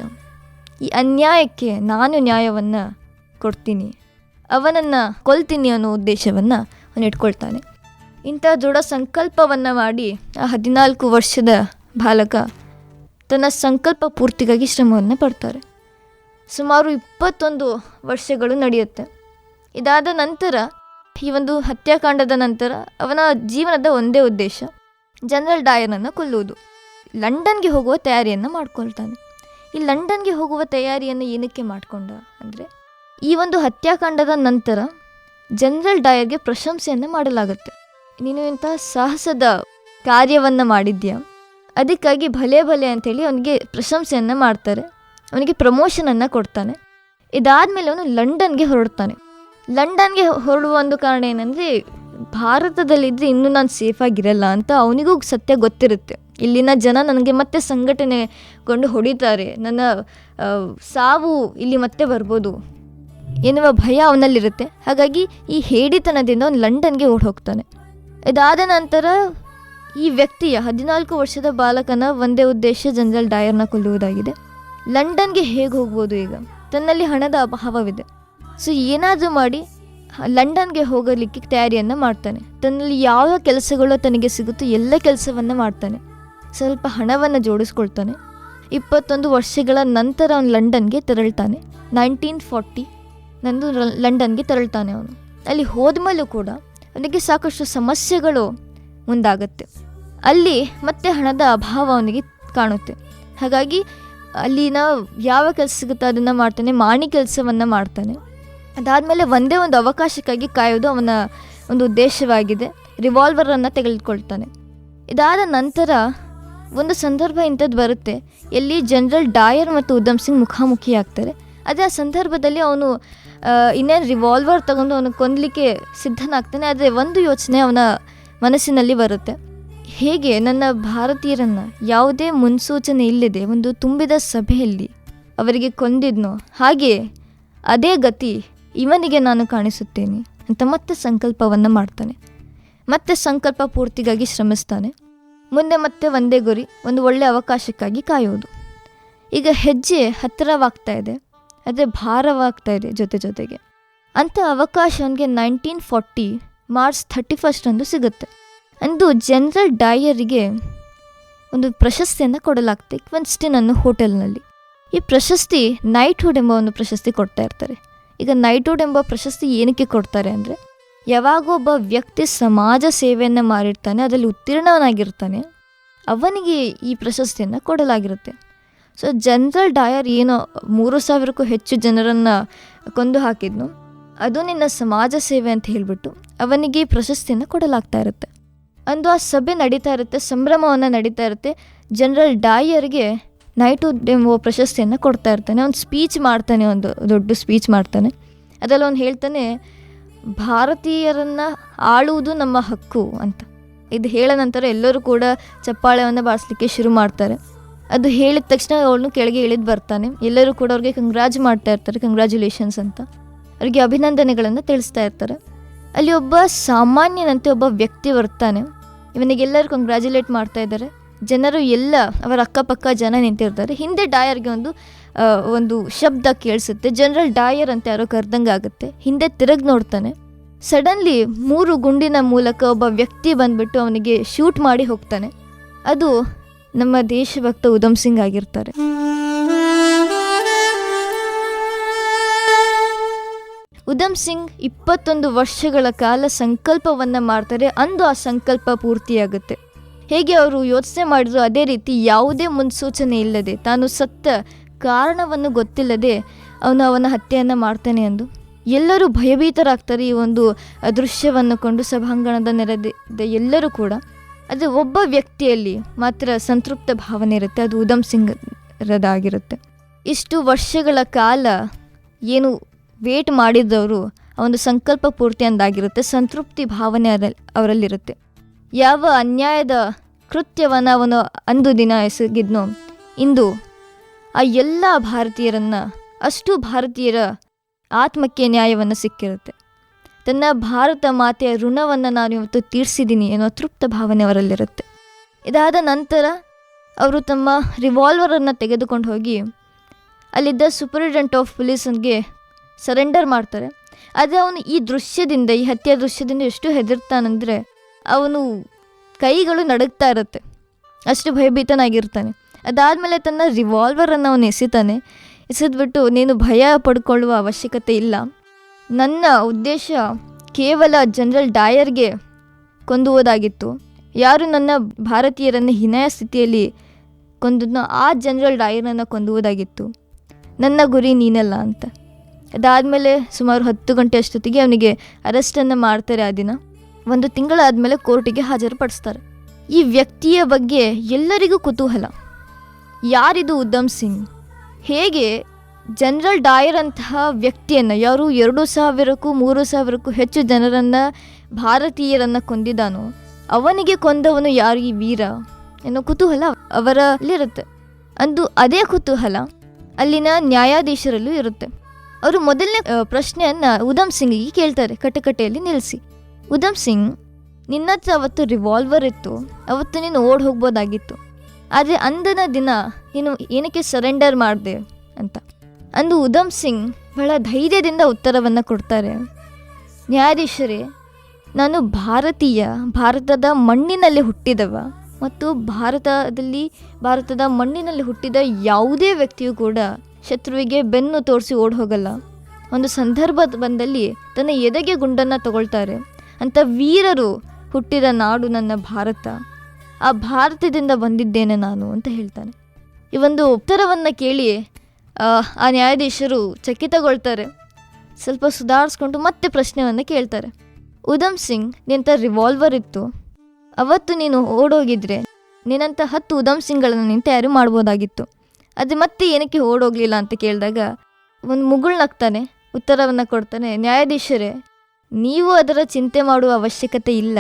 ಈ ಅನ್ಯಾಯಕ್ಕೆ ನಾನು ನ್ಯಾಯವನ್ನು ಕೊಡ್ತೀನಿ. ಅವನನ್ನು ಕೊಲ್ತೀನಿ ಅನ್ನೋ ಉದ್ದೇಶವನ್ನು ಅವನು ಇಟ್ಕೊಳ್ತಾನೆ. ಇಂಥ ದೃಢ ಸಂಕಲ್ಪವನ್ನು ಮಾಡಿ ಆ ಹದಿನಾಲ್ಕು ವರ್ಷದ ಬಾಲಕ ತನ್ನ ಸಂಕಲ್ಪ ಪೂರ್ತಿಗಾಗಿ ಶ್ರಮವನ್ನು ಪಡ್ತಾರೆ. ಸುಮಾರು ಇಪ್ಪತ್ತೊಂದು ವರ್ಷಗಳು ನಡೆಯುತ್ತೆ. ಇದಾದ ನಂತರ, ಈ ಒಂದು ಹತ್ಯಾಕಾಂಡದ ನಂತರ ಅವನ ಜೀವನದ ಒಂದೇ ಉದ್ದೇಶ, ಜನರಲ್ ಡಾಯರನ್ನು ಕೊಲ್ಲುವುದು. ಲಂಡನ್ಗೆ ಹೋಗುವ ತಯಾರಿಯನ್ನು ಮಾಡ್ಕೊಳ್ತಾನೆ. ಈ ಲಂಡನ್ಗೆ ಹೋಗುವ ತಯಾರಿಯನ್ನು ಏನಕ್ಕೆ ಮಾಡಿಕೊಂಡ ಅಂದರೆ ಈ ಒಂದು ಹತ್ಯಾಕಾಂಡದ ನಂತರ ಜನರಲ್ ಡಯರ್ಗೆ ಪ್ರಶಂಸೆಯನ್ನು ಮಾಡಲಾಗುತ್ತೆ. ನೀನು ಇಂತಹ ಸಾಹಸದ ಕಾರ್ಯವನ್ನು ಮಾಡಿದ್ಯಾ ಅದಕ್ಕಾಗಿ ಭಲೆ ಭಲೆ ಅಂಥೇಳಿ ಅವನಿಗೆ ಪ್ರಶಂಸೆಯನ್ನು ಮಾಡ್ತಾರೆ. ಅವನಿಗೆ ಪ್ರಮೋಷನನ್ನು ಕೊಡ್ತಾನೆ. ಇದಾದಮೇಲೆ ಅವನು ಲಂಡನ್ಗೆ ಹೊರಡ್ತಾನೆ. ಲಂಡನ್ಗೆ ಹೊರಡುವ ಒಂದು ಕಾರಣ ಏನಂದರೆ ಭಾರತದಲ್ಲಿದ್ದರೆ ಇನ್ನೂ ನಾನು ಸೇಫಾಗಿರಲ್ಲ ಅಂತ ಅವನಿಗೂ ಸತ್ಯ ಗೊತ್ತಿರುತ್ತೆ. ಇಲ್ಲಿನ ಜನ ನನಗೆ ಮತ್ತೆ ಸಂಘಟನೆಗೊಂಡು ಹೊಡಿತಾರೆ. ನನ್ನ ಸಾವು ಇಲ್ಲಿ ಮತ್ತೆ ಬರ್ಬೋದು. ಎನ್ನುವ ಭಯ ಅವನಲ್ಲಿರುತ್ತೆ. ಹಾಗಾಗಿ ಈ ಹೇಡಿತನದಿಂದ ಅವನು ಲಂಡನ್ಗೆ ಓಡಿ ಹೋಗ್ತಾನೆ ಇದಾದ ನಂತರ ಈ ವ್ಯಕ್ತಿಯ ಹದಿನಾಲ್ಕು ವರ್ಷದ ಬಾಲಕನ ಒಂದೇ ಉದ್ದೇಶ ಜನರಲ್ ಡಾಯರ್ನ ಕೊಲ್ಲುವುದಾಗಿದೆ. ಲಂಡನ್ಗೆ ಹೇಗೆ ಹೋಗ್ಬೋದು ಈಗ? ತನ್ನಲ್ಲಿ ಹಣದ ಅಭಾವವಿದೆ. ಸೊ ಏನಾದರೂ ಮಾಡಿ ಲಂಡನ್ಗೆ ಹೋಗಲಿಕ್ಕೆ ತಯಾರಿಯನ್ನು ಮಾಡ್ತಾನೆ. ತನ್ನಲ್ಲಿ ಯಾವ ಕೆಲಸಗಳು ತನಗೆ ಸಿಗುತ್ತೋ ಎಲ್ಲ ಕೆಲಸವನ್ನು ಮಾಡ್ತಾನೆ. ಸ್ವಲ್ಪ ಹಣವನ್ನು ಜೋಡಿಸ್ಕೊಳ್ತಾನೆ. ಇಪ್ಪತ್ತೊಂದು ವರ್ಷಗಳ ನಂತರ ಅವನು ಲಂಡನ್ಗೆ ತೆರಳ್ತಾನೆ. ನೈನ್ಟೀನ್ ಫಾರ್ಟಿ ನಂದು ಲಂಡನ್ಗೆ ತೆರಳ್ತಾನೆ ಅವನು. ಅಲ್ಲಿ ಹೋದ್ಮೇಲೂ ಕೂಡ ಅವನಿಗೆ ಸಾಕಷ್ಟು ಸಮಸ್ಯೆಗಳು ಮುಂದಾಗುತ್ತೆ. ಅಲ್ಲಿ ಮತ್ತೆ ಹಣದ ಅಭಾವ ಅವನಿಗೆ ಕಾಣುತ್ತೆ. ಹಾಗಾಗಿ ಅಲ್ಲಿನ ಯಾವ ಕೆಲಸ ಸಿಗುತ್ತೆ ಅದನ್ನು ಮಾಡ್ತಾನೆ, ಮಾಣಿ ಕೆಲಸವನ್ನು ಮಾಡ್ತಾನೆ. ಅದಾದಮೇಲೆ ಒಂದೇ ಒಂದು ಅವಕಾಶಕ್ಕಾಗಿ ಕಾಯೋದು ಅವನ ಒಂದು ಉದ್ದೇಶವಾಗಿದೆ, ರಿವಾಲ್ವರನ್ನು ತೆಗೆದುಕೊಳ್ತಾನೆ. ಇದಾದ ನಂತರ ಒಂದು ಸಂದರ್ಭ ಇಂಥದ್ದು ಬರುತ್ತೆ. ಎಲ್ಲಿ ಜನರಲ್ ಡಾಯರ್ ಮತ್ತು ಉಧಮ್ ಸಿಂಗ್ ಮುಖಾಮುಖಿ ಆಗ್ತಾರೆ ಅದೇ ಆ ಸಂದರ್ಭದಲ್ಲಿ ಅವನು ಇನ್ನೇನು ರಿವಾಲ್ವರ್ ತಗೊಂಡು ಅವನು ಕೊಂದಲಿಕ್ಕೆ ಸಿದ್ಧನಾಗ್ತಾನೆ, ಆದರೆ ಒಂದು ಯೋಚನೆ ಅವನ ಮನಸ್ಸಿನಲ್ಲಿ ಬರುತ್ತೆ. ಹೇಗೆ ನನ್ನ ಭಾರತೀಯರನ್ನು ಯಾವುದೇ ಮುನ್ಸೂಚನೆ ಇಲ್ಲದೆ ಒಂದು ತುಂಬಿದ ಸಭೆಯಲ್ಲಿ ಅವರಿಗೆ ಕೊಂದಿದ್ನೋ, ಹಾಗೆ ಅದೇ ಗತಿ ಇವನಿಗೆ ನಾನು ಕಾಣಿಸುತ್ತೇನೆ ಅಂತ ಮತ್ತೆ ಸಂಕಲ್ಪವನ್ನು ಮಾಡ್ತಾನೆ. ಮತ್ತೆ ಸಂಕಲ್ಪ ಪೂರ್ತಿಗಾಗಿ ಶ್ರಮಿಸ್ತಾನೆ. ಮುಂದೆ ಮತ್ತೆ ಒಂದೇ ಗುರಿ, ಒಂದು ಒಳ್ಳೆಯ ಅವಕಾಶಕ್ಕಾಗಿ ಕಾಯೋದು. ಈಗ ಹೆಜ್ಜೆ ಹತ್ತಿರವಾಗ್ತಾ ಇದೆ. ಆದರೆ ಭಾರವಾಗ್ತಾ ಇದೆ ಜೊತೆ ಜೊತೆಗೆ. ಅಂಥ ಅವಕಾಶ ಅವನಿಗೆ ನೈನ್ಟೀನ್ ಫಾರ್ಟಿ ಮಾರ್ಚ್ ಥರ್ಟಿ ಫಸ್ಟಂದು ಸಿಗುತ್ತೆ. ಅಂದು ಜನರಲ್ ಡಾಯರಿಗೆ ಒಂದು ಪ್ರಶಸ್ತಿಯನ್ನು ಕೊಡಲಾಗ್ತದೆ ಕ್ವೆನ್ಸ್ಟಿನ್ ಅನ್ನೋ ಹೋಟೆಲ್ನಲ್ಲಿ ಈ ಪ್ರಶಸ್ತಿ ನೈಟ್ಹುಡ್ ಎಂಬ ಒಂದು ಪ್ರಶಸ್ತಿ ಕೊಡ್ತಾ ಇರ್ತಾರೆ. ಈಗ ನೈಟ್ಹುಡ್ ಎಂಬ ಪ್ರಶಸ್ತಿ ಏನಕ್ಕೆ ಕೊಡ್ತಾರೆ ಅಂದರೆ, ಯಾವಾಗ ಒಬ್ಬ ವ್ಯಕ್ತಿ ಸಮಾಜ ಸೇವೆಯನ್ನು ಮಾಡಿರ್ತಾನೆ, ಅದರಲ್ಲಿ ಉತ್ತೀರ್ಣವನಾಗಿರ್ತಾನೆ ಅವನಿಗೆ ಈ ಪ್ರಶಸ್ತಿಯನ್ನು ಕೊಡಲಾಗಿರುತ್ತೆ. ಸೊ ಜನರಲ್ ಡಾಯರ್ ಏನೋ ಮೂರು ಸಾವಿರಕ್ಕೂ ಹೆಚ್ಚು ಜನರನ್ನು ಕೊಂದು ಹಾಕಿದ್ನು. ಅದು ನಿನ್ನ ಸಮಾಜ ಸೇವೆ ಅಂತ ಹೇಳಿಬಿಟ್ಟು ಅವನಿಗೆ ಪ್ರಶಸ್ತಿಯನ್ನು ಕೊಡಲಾಗ್ತಾ ಇರುತ್ತೆ. ಅಂದು ಆ ಸಭೆ ನಡೀತಾ ಇರುತ್ತೆ, ಸಂಭ್ರಮವನ್ನು ನಡೀತಾ ಇರುತ್ತೆ. ಜನರಲ್ ಡಾಯರ್ಗೆ ನೈಟ್ ಎಂಬ ಪ್ರಶಸ್ತಿಯನ್ನು ಕೊಡ್ತಾ ಇರ್ತಾನೆ. ಅವ್ನು ಸ್ಪೀಚ್ ಮಾಡ್ತಾನೆ, ಒಂದು ದೊಡ್ಡ ಸ್ಪೀಚ್ ಮಾಡ್ತಾನೆ. ಅದರಲ್ಲಿ ಅವ್ನು ಹೇಳ್ತಾನೆ, ಭಾರತೀಯರನ್ನು ಆಳುವುದು ನಮ್ಮ ಹಕ್ಕು ಅಂತ. ಇದು ಹೇಳ ನಂತರ ಎಲ್ಲರೂ ಕೂಡ ಚಪ್ಪಾಳೆಯನ್ನು ಬಾರಿಸ್ಲಿಕ್ಕೆ ಶುರು ಮಾಡ್ತಾರೆ. ಅದು ಹೇಳಿದ ತಕ್ಷಣ ಅವನು ಕೆಳಗೆ ಇಳಿದು ಬರ್ತಾನೆ. ಎಲ್ಲರೂ ಕೂಡ ಅವ್ರಿಗೆ ಕಂಗ್ರಾಜ್ ಮಾಡ್ತಾ ಇರ್ತಾರೆ. ಕಂಗ್ರ್ಯಾಚುಲೇಷನ್ಸ್ ಅಂತ. ಅವ್ರಿಗೆ ಅಭಿನಂದನೆಗಳನ್ನು ತಿಳಿಸ್ತಾ ಇರ್ತಾರೆ. ಅಲ್ಲಿ ಒಬ್ಬ ಸಾಮಾನ್ಯನಂತೆ ಒಬ್ಬ ವ್ಯಕ್ತಿ ಬರ್ತಾನೆ. ಇವನಿಗೆಲ್ಲರೂ ಕಂಗ್ರ್ಯಾಚುಲೇಟ್ ಮಾಡ್ತಾ ಇದ್ದಾರೆ. ಜನರು ಎಲ್ಲ ಅವರ ಅಕ್ಕಪಕ್ಕ ಜನ ನಿಂತಿರ್ತಾರೆ. ಹಿಂದೆ ಡಾಯರ್ಗೆ ಒಂದು ಒಂದು ಶಬ್ದ ಕೇಳಿಸುತ್ತೆ. ಜನರಲ್ ಡಾಯರ್ ಅಂತ ಯಾರೋ ಕರೆದಂಗೆ ಆಗುತ್ತೆ. ಹಿಂದೆ ತಿರುಗಿ ನೋಡ್ತಾನೆ. ಸಡನ್ಲಿ ಮೂರು ಗುಂಡಿನ ಮೂಲಕ ಒಬ್ಬ ವ್ಯಕ್ತಿ ಬಂದ್ಬಿಟ್ಟು ಅವನಿಗೆ ಶೂಟ್ ಮಾಡಿ ಹೋಗ್ತಾನೆ. ಅದು ನಮ್ಮ ದೇಶಭಕ್ತ ಉಧಮ್ ಸಿಂಗ್ ಆಗಿರ್ತಾರೆ. ಉಧಮ್ ಸಿಂಗ್ ಇಪ್ಪತ್ತೊಂದು ವರ್ಷಗಳ ಕಾಲ ಸಂಕಲ್ಪವನ್ನು ಮಾಡ್ತಾರೆ, ಅಂದು ಆ ಸಂಕಲ್ಪ ಪೂರ್ತಿಯಾಗುತ್ತೆ. ಹೇಗೆ ಅವರು ಯೋಚನೆ ಮಾಡಿದ್ರು ಅದೇ ರೀತಿ ಯಾವುದೇ ಮುನ್ಸೂಚನೆ ಇಲ್ಲದೆ, ತಾನು ಸತ್ತ ಕಾರಣವನ್ನು ಗೊತ್ತಿಲ್ಲದೆ ಅವನು ಅವನ ಹತ್ಯೆಯನ್ನು ಮಾಡ್ತಾನೆ ಎಂದು ಎಲ್ಲರೂ ಭಯಭೀತರಾಗ್ತಾರೆ ಈ ಒಂದು ದೃಶ್ಯವನ್ನು ಕೊಂಡು ಸಭಾಂಗಣದ ನೆರೆದಿದ್ದ ಎಲ್ಲರೂ ಕೂಡ. ಅದು ಒಬ್ಬ ವ್ಯಕ್ತಿಯಲ್ಲಿ ಮಾತ್ರ ಸಂತೃಪ್ತ ಭಾವನೆ ಇರುತ್ತೆ. ಅದು ಉಧಮ್ ಸಿಂಗ್ರದಾಗಿರುತ್ತೆ ಇಷ್ಟು ವರ್ಷಗಳ ಕಾಲ ಏನು ವೇಟ್ ಮಾಡಿದವರು ಒಂದು ಸಂಕಲ್ಪ ಪೂರ್ತಿ ಅಂದಾಗಿರುತ್ತೆ. ಸಂತೃಪ್ತಿ ಭಾವನೆ ಅವರಲ್ಲಿರುತ್ತೆ. ಯಾವ ಅನ್ಯಾಯದ ಕೃತ್ಯವನ್ನು ಅವನು ಅಂದು ದಿನ ಎಸಗಿದ್ನೋ, ಇಂದು ಆ ಎಲ್ಲ ಭಾರತೀಯರನ್ನು, ಅಷ್ಟು ಭಾರತೀಯರ ಆತ್ಮಕ್ಕೆ ನ್ಯಾಯವನ್ನು ಸಿಕ್ಕಿರುತ್ತೆ. ತನ್ನ ಭಾರತ ಮಾತೆಯ ಋಣವನ್ನು ನಾನು ಇವತ್ತು ತೀರಿಸಿದ್ದೀನಿ ಅನ್ನೋ ತೃಪ್ತ ಭಾವನೆ ಅವರಲ್ಲಿರುತ್ತೆ. ಇದಾದ ನಂತರ ಅವರು ತಮ್ಮ ರಿವಾಲ್ವರನ್ನು ತೆಗೆದುಕೊಂಡು ಹೋಗಿ ಅಲ್ಲಿದ್ದ ಸೂಪರಿಂಟೆಂಟ್ ಆಫ್ ಪೊಲೀಸನ್ಗೆ ಸರೆಂಡರ್ ಮಾಡ್ತಾರೆ. ಆದರೆ ಅವನು ಈ ದೃಶ್ಯದಿಂದ, ಈ ಹತ್ಯೆ ದೃಶ್ಯದಿಂದ ಎಷ್ಟು ಹೆದರ್ತಾನಂದರೆ ಅವನು ಕೈಗಳು ನಡುಗ್ತಾ ಇರುತ್ತೆ. ಅಷ್ಟು ಭಯಭೀತನಾಗಿರ್ತಾನೆ. ಅದಾದಮೇಲೆ ತನ್ನ ರಿವಾಲ್ವರನ್ನು ಅವನು ಎಸಿತಾನೆ. ಎಸೆದ್ಬಿಟ್ಟು ನೀನು ಭಯ ಪಡ್ಕೊಳ್ಳುವ ಅವಶ್ಯಕತೆ ಇಲ್ಲ. ನನ್ನ ಉದ್ದೇಶ ಕೇವಲ ಜನರಲ್ ಡಾಯರ್ಗೆ ಕೊಂದುವುದಾಗಿತ್ತು. ಯಾರು ನನ್ನ ಭಾರತೀಯರನ್ನು ಹಿನಯ ಸ್ಥಿತಿಯಲ್ಲಿ ಕೊಂದದ್ನೋ ಆ ಜನರಲ್ ಡಾಯರನ್ನು ಕೊಂದುವುದಾಗಿತ್ತು. ನನ್ನ ಗುರಿ ನೀನಲ್ಲ ಅಂತ. ಅದಾದಮೇಲೆ ಸುಮಾರು ಹತ್ತು ಗಂಟೆ ಅಷ್ಟೊತ್ತಿಗೆ ಅವನಿಗೆ ಅರೆಸ್ಟನ್ನು ಮಾಡ್ತಾರೆ ಆ ದಿನ. ಒಂದು ತಿಂಗಳಾದಮೇಲೆ ಕೋರ್ಟಿಗೆ ಹಾಜರುಪಡಿಸ್ತಾರೆ. ಈ ವ್ಯಕ್ತಿಯ ಬಗ್ಗೆ ಎಲ್ಲರಿಗೂ ಕುತೂಹಲ. ಯಾರಿದು ಉದ್ಧಮ್ ಸಿಂಗ್? ಹೇಗೆ ಜನರಲ್ ಡಾಯರ್ ಅಂತಹ ವ್ಯಕ್ತಿಯನ್ನು, ಯಾರು ಎರಡು ಸಾವಿರಕ್ಕೂ ಮೂರು ಸಾವಿರಕ್ಕೂ ಹೆಚ್ಚು ಜನರನ್ನು, ಭಾರತೀಯರನ್ನು ಕೊಂದಿದ್ದಾನೋ ಅವನಿಗೆ ಕೊಂದವನು ಯಾರು ಈ ವೀರ? ಏನೋ ಕುತೂಹಲ ಅವರಲ್ಲಿರುತ್ತೆ ಅಂದು ಅದೇ ಕುತೂಹಲ ಅಲ್ಲಿನ ನ್ಯಾಯಾಧೀಶರಲ್ಲೂ ಇರುತ್ತೆ. ಅವರು ಮೊದಲನೇ ಪ್ರಶ್ನೆಯನ್ನು ಉಧಮ್ ಸಿಂಗಿಗೆ ಕೇಳ್ತಾರೆ ಕಟಕಟೆಯಲ್ಲಿ ನಿಲ್ಲಿಸಿ. ಉಧಮ್ ಸಿಂಗ್ ನಿನ್ನ ಹತ್ರ ಅವತ್ತು ರಿವಾಲ್ವರ್ ಇತ್ತು, ಅವತ್ತು ನೀನು ಓಡ್ ಹೋಗ್ಬೋದಾಗಿತ್ತು. ಆದರೆ ಅಂದನ ದಿನ ನೀನು ಏನಕ್ಕೆ ಸರೆಂಡರ್ ಮಾಡಿದೆ? ಅಂತ. ಅಂದು ಉಧಮ್ ಸಿಂಗ್ ಬಹಳ ಧೈರ್ಯದಿಂದ ಉತ್ತರವನ್ನು ಕೊಡ್ತಾರೆ. ನ್ಯಾಯಾಧೀಶರೇ, ನಾನು ಭಾರತೀಯ, ಭಾರತದ ಮಣ್ಣಿನಲ್ಲಿ ಹುಟ್ಟಿದವ ಮತ್ತು ಭಾರತದಲ್ಲಿ, ಭಾರತದ ಮಣ್ಣಿನಲ್ಲಿ ಹುಟ್ಟಿದ ಯಾವುದೇ ವ್ಯಕ್ತಿಯು ಕೂಡ ಶತ್ರುವಿಗೆ ಬೆನ್ನು ತೋರಿಸಿ ಓಡ್ ಹೋಗಲ್ಲ ಒಂದು ಸಂದರ್ಭ ಬಂದಲ್ಲಿ ತನ್ನ ಎದೆಗೆ ಗುಂಡನ್ನು ತಗೊಳ್ತಾರೆ. ಅಂತ ವೀರರು ಹುಟ್ಟಿದ ನಾಡು ನನ್ನ ಭಾರತ. ಆ ಭಾರತದಿಂದ ಬಂದಿದ್ದೇನೆ ನಾನು, ಅಂತ ಹೇಳ್ತಾನೆ ಈ ಒಂದು ಉತ್ತರವನ್ನು ಕೇಳಿ ಆ, ನ್ಯಾಯಾಧೀಶರು ಚಕಿತಗೊಳ್ತಾರೆ. ಸ್ವಲ್ಪ ಸುಧಾರಿಸ್ಕೊಂಡು ಮತ್ತೆ ಪ್ರಶ್ನೆಯನ್ನು ಕೇಳ್ತಾರೆ. ಉಧಮ್ ಸಿಂಗ್ ನಿಂತ ರಿವಾಲ್ವರ್ ಇತ್ತು. ಅವತ್ತು ನೀನು ಓಡೋಗಿದ್ರೆ ನಿನ್ನಂಥ ಹತ್ತು ಉಧಮ್ ಸಿಂಗ್ಗಳನ್ನು ನೀನು ತಯಾರು ಮಾಡ್ಬೋದಾಗಿತ್ತು. ಅದು ಮತ್ತೆ ಏನಕ್ಕೆ ಓಡೋಗ್ಲಿಲ್ಲ ಅಂತ ಕೇಳಿದಾಗ ಒಂದು ಮುಗುಳ್ನಾಗ್ತಾನೆ ಉತ್ತರವನ್ನು ಕೊಡ್ತಾನೆ ನ್ಯಾಯಾಧೀಶರೇ ನೀವು ಅದರ ಚಿಂತೆ ಮಾಡುವ ಅವಶ್ಯಕತೆ ಇಲ್ಲ.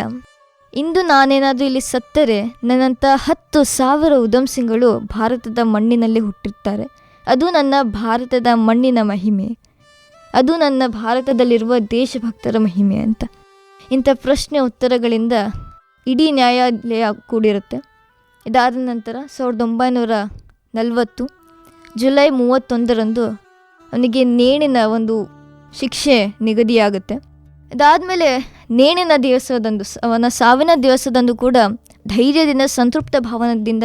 ಇಂದು ನಾನೇನಾದರೂ ಇಲ್ಲಿ ಸತ್ತರೆ ನನ್ನಂಥ ಹತ್ತು ಸಾವಿರ ಉಧಮ್ ಸಿಂಗ್ಗಳು ಭಾರತದ ಮಣ್ಣಿನಲ್ಲಿ ಹುಟ್ಟಿರ್ತಾರೆ. ಅದು ನನ್ನ ಭಾರತದ ಮಣ್ಣಿನ ಮಹಿಮೆ. ಅದು ನನ್ನ ಭಾರತದಲ್ಲಿರುವ ದೇಶಭಕ್ತರ ಮಹಿಮೆ ಅಂತ. ಇಂಥ ಪ್ರಶ್ನೆ ಉತ್ತರಗಳಿಂದ ಇಡೀ ನ್ಯಾಯಾಲಯ ಕೂಡಿರುತ್ತೆ. ಇದಾದ ನಂತರ ಸಾವಿರದ ಒಂಬೈನೂರ ನಲವತ್ತು ಜುಲೈ ಮೂವತ್ತೊಂದರಂದು ಅವನಿಗೆ ನೇಣಿನ ಒಂದು ಶಿಕ್ಷೆ ನಿಗದಿಯಾಗುತ್ತೆ. ಅದಾದಮೇಲೆ ನೇಣಿನ ದಿವಸದಂದು ಅವನ ಸಾವಿನ ದಿವಸದಂದು ಕೂಡ ಧೈರ್ಯದಿಂದ ಸಂತೃಪ್ತ ಭಾವನದಿಂದ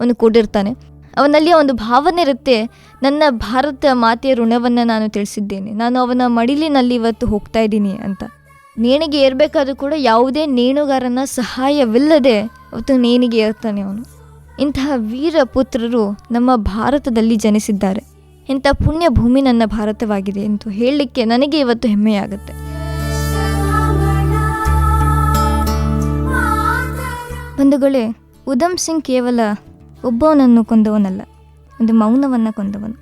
ಅವನು ಕೂಡಿರ್ತಾನೆ. ಅವನಲ್ಲಿ ಒಂದು ಭಾವನೆ ಇರುತ್ತೆ. ನನ್ನ ಭಾರತ ಮಾತೆಯ ಋಣವನ್ನು ನಾನು ತಿಳಿಸಿದ್ದೇನೆ. ನಾನು ಅವನ ಮಡಿಲಿನಲ್ಲಿ ಇವತ್ತು ಹೋಗ್ತಾ ಇದ್ದೀನಿ ಅಂತ. ನೇಣಿಗೆ ಏರಬೇಕಾದ್ರೂ ಕೂಡ ಯಾವುದೇ ನೇಣುಗಾರನ ಸಹಾಯವಿಲ್ಲದೆ ಅವತ್ತು ನೇಣಿಗೆ ಏರ್ತಾನೆ ಅವನು. ಇಂತಹ ವೀರ ಪುತ್ರರು ನಮ್ಮ ಭಾರತದಲ್ಲಿ ಜನಿಸಿದ್ದಾರೆ. ಇಂಥ ಪುಣ್ಯ ಭೂಮಿ ನನ್ನ ಭಾರತವಾಗಿದೆ ಎಂದು ಹೇಳಲಿಕ್ಕೆ ನನಗೆ ಇವತ್ತು ಹೆಮ್ಮೆಯಾಗುತ್ತೆ. ಬಂಧುಗಳೇ, ಉಧಮ್ ಸಿಂಗ್ ಕೇವಲ ಒಬ್ಬವನನ್ನು ಕೊಂದವನಲ್ಲ, ಒಂದು ಮೌನವನ್ನು ಕೊಂದವನು.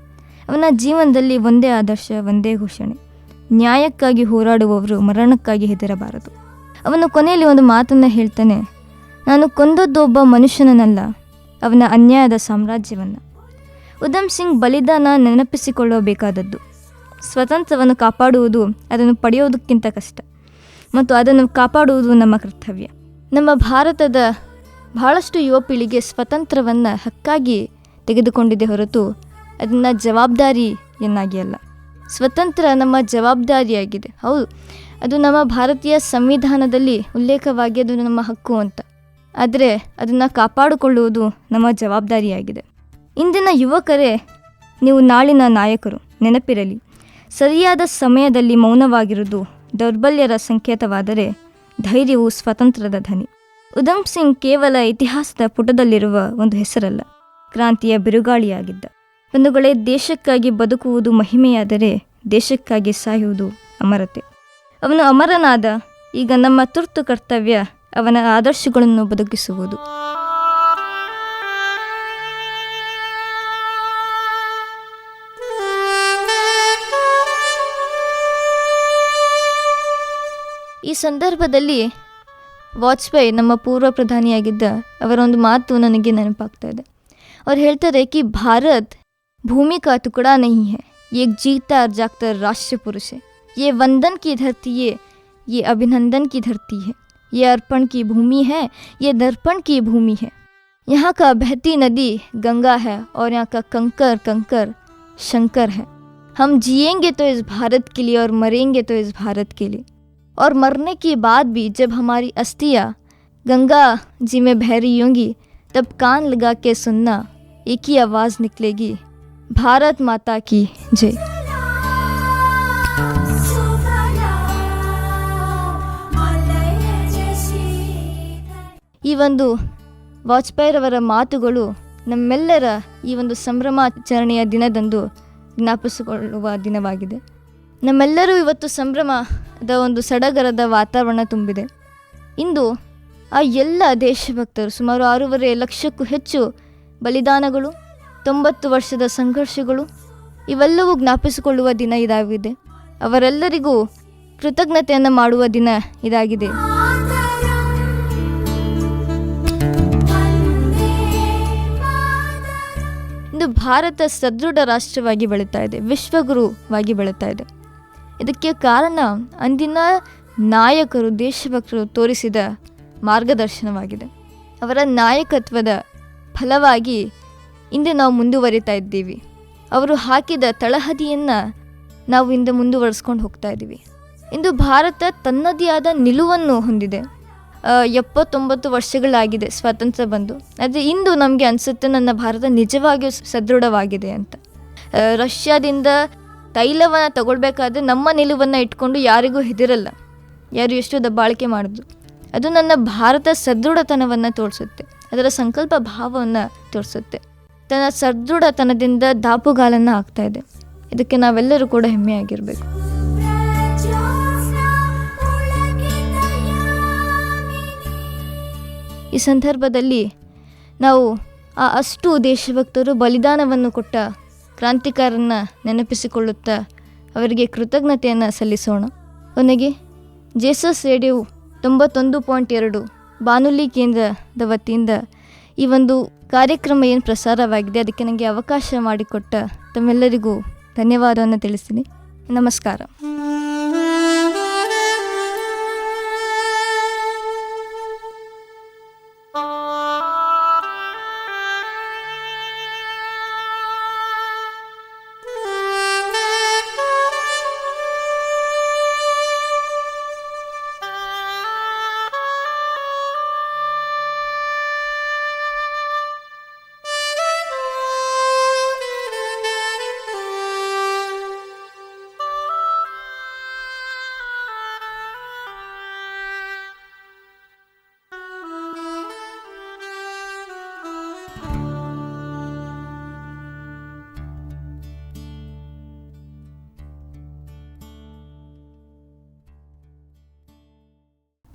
ಅವನ ಜೀವನದಲ್ಲಿ ಒಂದೇ ಆದರ್ಶ, ಒಂದೇ ಘೋಷಣೆ. ನ್ಯಾಯಕ್ಕಾಗಿ ಹೋರಾಡುವವರು ಮರಣಕ್ಕಾಗಿ ಹೆದರಬಾರದು. ಅವನು ಕೊನೆಯಲ್ಲಿ ಒಂದು ಮಾತನ್ನು ಹೇಳ್ತಾನೆ, ನಾನು ಕೊಂದದ್ದು ಒಬ್ಬ ಮನುಷ್ಯನನ್ನಲ್ಲ ಅವನ ಅನ್ಯಾಯದ ಸಾಮ್ರಾಜ್ಯವನ್ನು. ಉಧಮ್ ಸಿಂಗ್ ಬಲಿದಾನ ನೆನಪಿಸಿಕೊಳ್ಳಬೇಕಾದದ್ದು. ಸ್ವತಂತ್ರವನ್ನು ಕಾಪಾಡುವುದು ಅದನ್ನು ಪಡೆಯೋದಕ್ಕಿಂತ ಕಷ್ಟ, ಮತ್ತು ಅದನ್ನು ಕಾಪಾಡುವುದು ನಮ್ಮ ಕರ್ತವ್ಯ. ನಮ್ಮ ಭಾರತದ ಬಹಳಷ್ಟು ಯುವ ಪೀಳಿಗೆ ಸ್ವತಂತ್ರವನ್ನು ಹಕ್ಕಾಗಿ ತೆಗೆದುಕೊಂಡಿದೆ ಹೊರತು ಅದನ್ನು ಜವಾಬ್ದಾರಿಯನ್ನಾಗಿ ಅಲ್ಲ. ಸ್ವತಂತ್ರ ನಮ್ಮ ಜವಾಬ್ದಾರಿಯಾಗಿದೆ. ಹೌದು, ಅದು ನಮ್ಮ ಭಾರತೀಯ ಸಂವಿಧಾನದಲ್ಲಿ ಉಲ್ಲೇಖವಾಗಿ ಅದು ನಮ್ಮ ಹಕ್ಕು ಅಂತ. ಆದರೆ ಅದನ್ನು ಕಾಪಾಡಿಕೊಳ್ಳುವುದು ನಮ್ಮ ಜವಾಬ್ದಾರಿಯಾಗಿದೆ. ಇಂದಿನ ಯುವಕರೇ, ನೀವು ನಾಳಿನ ನಾಯಕರು, ನೆನಪಿರಲಿ. ಸರಿಯಾದ ಸಮಯದಲ್ಲಿ ಮೌನವಾಗಿರುವುದು ದೌರ್ಬಲ್ಯರ ಸಂಕೇತವಾದರೆ ಧೈರ್ಯವು ಸ್ವತಂತ್ರದ ಧ್ವನಿ. ಉಧಮ್ ಸಿಂಗ್ ಕೇವಲ ಇತಿಹಾಸದ ಪುಟದಲ್ಲಿರುವ ಒಂದು ಹೆಸರಲ್ಲ, ಕ್ರಾಂತಿಯ ಬಿರುಗಾಳಿಯಾಗಿದ್ದ. ಬಂಧುಗಳೇ ದೇಶಕ್ಕಾಗಿ ಬದುಕುವುದು ಮಹಿಮೆಯಾದರೆ ದೇಶಕ್ಕಾಗಿ ಸಾಯುವುದು ಅಮರತೆ. ಅವನು ಅಮರನಾದ, ಈಗ ನಮ್ಮ ತುರ್ತು ಕರ್ತವ್ಯ ಅವನ ಆದರ್ಶಗಳನ್ನು ಬದುಕಿಸುವುದು. ಈ ಸಂದರ್ಭದಲ್ಲಿ ವಾಜಪೇಯಿ ನಮ್ಮ ಪೂರ್ವ ಪ್ರಧಾನಿಯಾಗಿದ್ದ ಅವರ ಒಂದು ಮಾತು ನನಗೆ ನೆನಪಾಗ್ತಾ ಇದೆ ಅವ್ರು ಹೇಳ್ತಾರೆ ಕಿ ಭಾರತ್ ಭೂಮಿ का टुकड़ा नहीं है ये एक जीता और जागता राष्ट्र पुरुष है ये वंदन की धरती है ये अभिनंदन की धरती है ये अर्पण की भूमि है ये दर्पण की भूमि है यहाँ का बहती नदी गंगा है और यहाँ का कंकर कंकर शंकर है हम जिएंगे तो इस भारत के लिए और मरेंगे तो इस भारत के लिए और मरने के बाद भी जब हमारी अस्थियाँ गंगा जी में बह रही होंगी तब कान लगा के सुनना एक ही आवाज़ निकलेगी भारत माता की जय ಈ ಒಂದು ವಾಜಪೇಯಿರವರ ಮಾತುಗಳು ನಮ್ಮೆಲ್ಲರ ಈ ಒಂದು ಸಂಭ್ರಮಾಚರಣೆಯ ದಿನದಂದು ಜ್ಞಾಪಿಸಿಕೊಳ್ಳುವ ದಿನವಾಗಿದೆ ನಮ್ಮೆಲ್ಲರೂ ಇವತ್ತು ಸಂಭ್ರಮದ ಒಂದು ಸಡಗರದ ವಾತಾವರಣ ತುಂಬಿದೆ. ಇಂದು ಆ ಎಲ್ಲ ದೇಶಭಕ್ತರು ಸುಮಾರು ಆರೂವರೆ ಲಕ್ಷಕ್ಕೂ ಹೆಚ್ಚು ಬಲಿದಾನಗಳು, ತೊಂಬತ್ತು ವರ್ಷದ ಸಂಘರ್ಷಗಳು, ಇವೆಲ್ಲವೂ ಜ್ಞಾಪಿಸಿಕೊಳ್ಳುವ ದಿನ ಇದಾಗಿದೆ. ಅವರೆಲ್ಲರಿಗೂ ಕೃತಜ್ಞತೆಯನ್ನು ಮಾಡುವ ದಿನ ಇದಾಗಿದೆ. ಇಂದು ಭಾರತ ಸದೃಢ ರಾಷ್ಟ್ರವಾಗಿ ಬೆಳೀತಾ ಇದೆ, ವಿಶ್ವಗುರುವಾಗಿ ಬೆಳೀತಾ ಇದೆ. ಇದಕ್ಕೆ ಕಾರಣ ಅಂದಿನ ನಾಯಕರು, ದೇಶಭಕ್ತರು ತೋರಿಸಿದ ಮಾರ್ಗದರ್ಶನವಾಗಿದೆ. ಅವರ ನಾಯಕತ್ವದ ಫಲವಾಗಿ ಇಂದು ನಾವು ಮುಂದುವರಿತಾ ಇದ್ದೀವಿ. ಅವರು ಹಾಕಿದ ತಳಹದಿಯನ್ನು ನಾವು ಇಂದು ಮುಂದುವರಿಸ್ಕೊಂಡು ಹೋಗ್ತಾ ಇದ್ದೀವಿ. ಇಂದು ಭಾರತ ತನ್ನದೇ ಆದ ನಿಲುವನ್ನು ಹೊಂದಿದೆ. ಎಪ್ಪತ್ತೊಂಬತ್ತು ವರ್ಷಗಳಾಗಿದೆ ಸ್ವಾತಂತ್ರ್ಯ ಬಂದು. ಆದರೆ ಇಂದು ನಮಗೆ ಅನಿಸುತ್ತೆ ನನ್ನ ಭಾರತ ನಿಜವಾಗಿಯೂ ಸದೃಢವಾಗಿದೆ ಅಂತ. ರಷ್ಯಾದಿಂದ ತೈಲವನ್ನು ತಗೊಳ್ಬೇಕಾದ್ರೆ ನಮ್ಮ ನಿಲುವನ್ನು ಇಟ್ಕೊಂಡು ಯಾರಿಗೂ ಹೆದಿರಲ್ಲ. ಯಾರು ಎಷ್ಟು ದಬ್ಬಾಳಿಕೆ ಮಾಡಿದ್ರು ಅದು ನನ್ನ ಭಾರತ ಸದೃಢತನವನ್ನು ತೋರಿಸುತ್ತೆ. ಅದರ ಸಂಕಲ್ಪ ಭಾವವನ್ನು ತೋರಿಸುತ್ತೆ. ತನ್ನ ಸದೃಢತನದಿಂದ ದಾಪುಗಾಲನ್ನು ಹಾಕ್ತಾ ಇದೆ. ಇದಕ್ಕೆ ನಾವೆಲ್ಲರೂ ಕೂಡ ಹೆಮ್ಮೆಯಾಗಿರಬೇಕು. ಈ ಸಂದರ್ಭದಲ್ಲಿ ನಾವು ಆ ಅಷ್ಟು ದೇಶಭಕ್ತರು ಬಲಿದಾನವನ್ನು ಕೊಟ್ಟ ಕ್ರಾಂತಿಕಾರನ್ನ ನೆನಪಿಸಿಕೊಳ್ಳುತ್ತಾ ಅವರಿಗೆ ಕೃತಜ್ಞತೆಯನ್ನು ಸಲ್ಲಿಸೋಣ. ಕೊನೆಗೆ, ಜೇಸಸ್ ರೇಡಿಯೋ ತೊಂಬತ್ತೊಂದು ಪಾಯಿಂಟ್ ಎರಡು, ಬಾನುಲಿ ಕೇಂದ್ರದ ವತಿಯಿಂದ ಈ ಒಂದು ಕಾರ್ಯಕ್ರಮ ಏನು ಪ್ರಸಾರವಾಗಿದೆ, ಅದಕ್ಕೆ ನನಗೆ ಅವಕಾಶ ಮಾಡಿಕೊಟ್ಟ ತಮ್ಮೆಲ್ಲರಿಗೂ ಧನ್ಯವಾದವನ್ನು ತಿಳಿಸ್ತೀನಿ. ನಮಸ್ಕಾರ.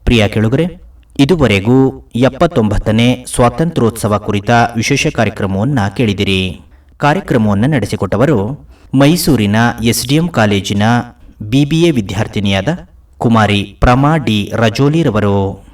ಪ್ರಿಯ ಕೆಳಗರೆ, ಇದುವರೆಗೂ ಎಪ್ಪತ್ತೊಂಬತ್ತನೇ ಸ್ವಾತಂತ್ರ್ಯೋತ್ಸವ ಕುರಿತ ವಿಶೇಷ ಕಾರ್ಯಕ್ರಮವನ್ನು ಕೇಳಿದಿರಿ. ಕಾರ್ಯಕ್ರಮವನ್ನು ನಡೆಸಿಕೊಟ್ಟವರು ಮೈಸೂರಿನ ಎಸ್ಡಿಎಂ ಕಾಲೇಜಿನ ಬಿಬಿಎ ವಿದ್ಯಾರ್ಥಿನಿಯಾದ ಕುಮಾರಿ ಪ್ರಮಾ ಡಿ ರಜೋಲಿರವರು